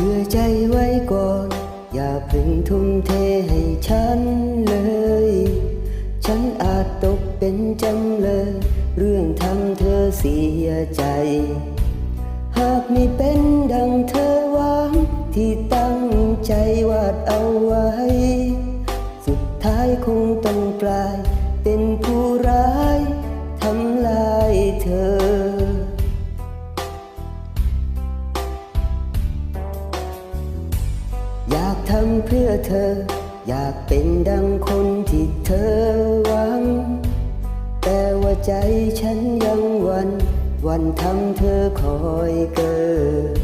พื่อใจไว้ก่อน อย่าเพึ่งทุ่มเทให้ฉันเลย ฉันอาจตกเป็นจำเลย เรื่องทำเธอเสียใจ หากไม่เป็นดังเธอหวัง ที่ตั้งใจวาดเอาไว้ สุดท้ายคงต้องกลาย เป็นผู้ร้ายทำลายเธอ อยากทำเพื่อเธอ อยากเป็นดังคนที่เธอหวัง แต่ว่าใจฉันยังวัน วันทำเธอคอยเกิด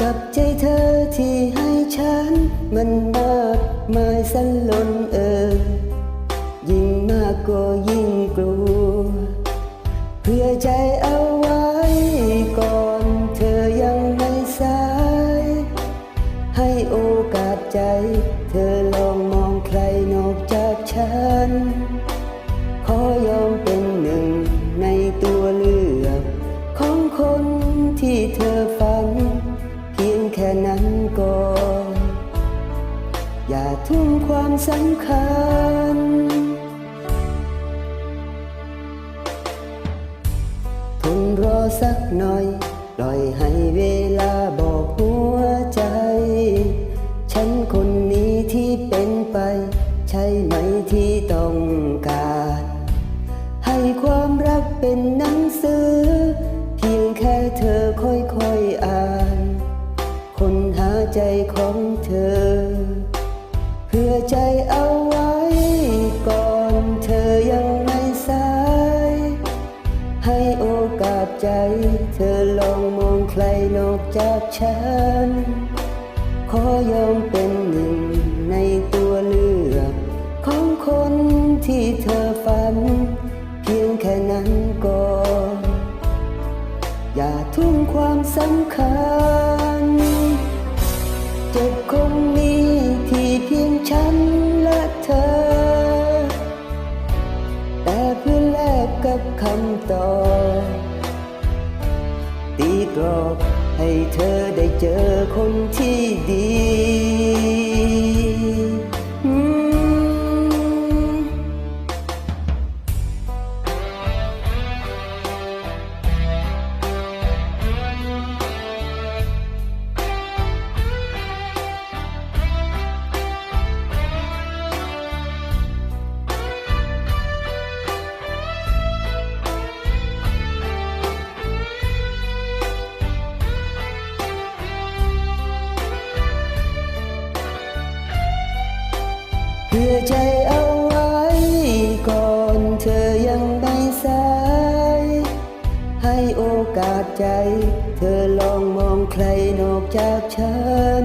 กับใจเธอที่ให้ฉัน มันมากมายสันลนเออ ยิ่งมากก็ยิ่งกลัวเพื่อใจเอา ฉัน ขอยอมเป็นหนึ่งในตัวเลือก ของคนที่เธอฝัน เพียงแค่นั้นก่อนอย่าทุ่มความสำคัญ ทนรอสักหน่อย ปล่อยให้เวลา รักเป็นหนังสือ เพียงแค่เธอค่อยๆอ่าน คนหาใจของเธอ เพื่อใจเอาไว้ ก่อนเธอยังไม่สาย ให้โอกาสใจ เธอลองมองใครนอกจากฉัน ขอยอมเป็นหนึ่ง ความสำคัญ จะคงมีที่เพียงฉันและเธอ แต่เพื่อแลกกับคำตอบตีกรอบให้เธอได้เจอคนที่ ใจ เธอลองมองใครนอกจากฉัน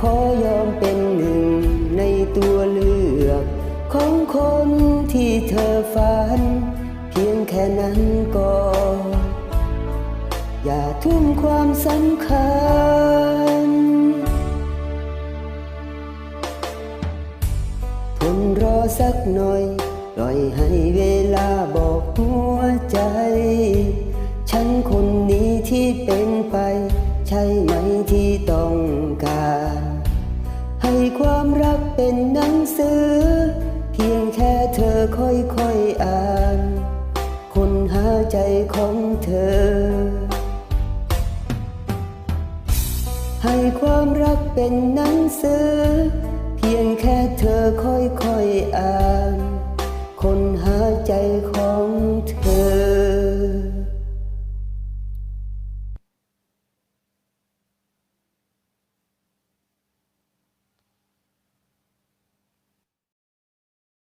ขอยอมเป็นหนึ่งในตัวเลือก ของคนที่เธอฝัน เพียงแค่นั้นก่อนอย่าทุ่มความสำคัญ ทนรอสักหน่อย ปล่อยให้เวลาบอกหัวใจ เป็นหนังสือ เพียงแค่เธอค่อยๆอ่านคนหาใจของเธอ ให้ความรักเป็นหนังสือ เพียงแค่เธอค่อยๆอ่านคนหาใจของ